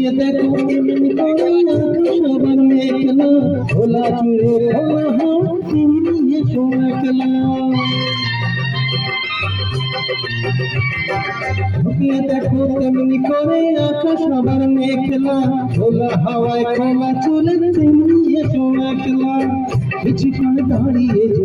ঝাঁকিয়ে দেখো সবার মেঘলা খোলা চুড়ে খোলা হাত নিয়ে শোনাকলা ঝাঁকিয়ে দেখো তেমনি করে আকাশ সবার মেঘলা খোলা হাওয়ায় খোলা চলে তেমনি শোনাকলা কিছুক্ষণ দাঁড়িয়ে যে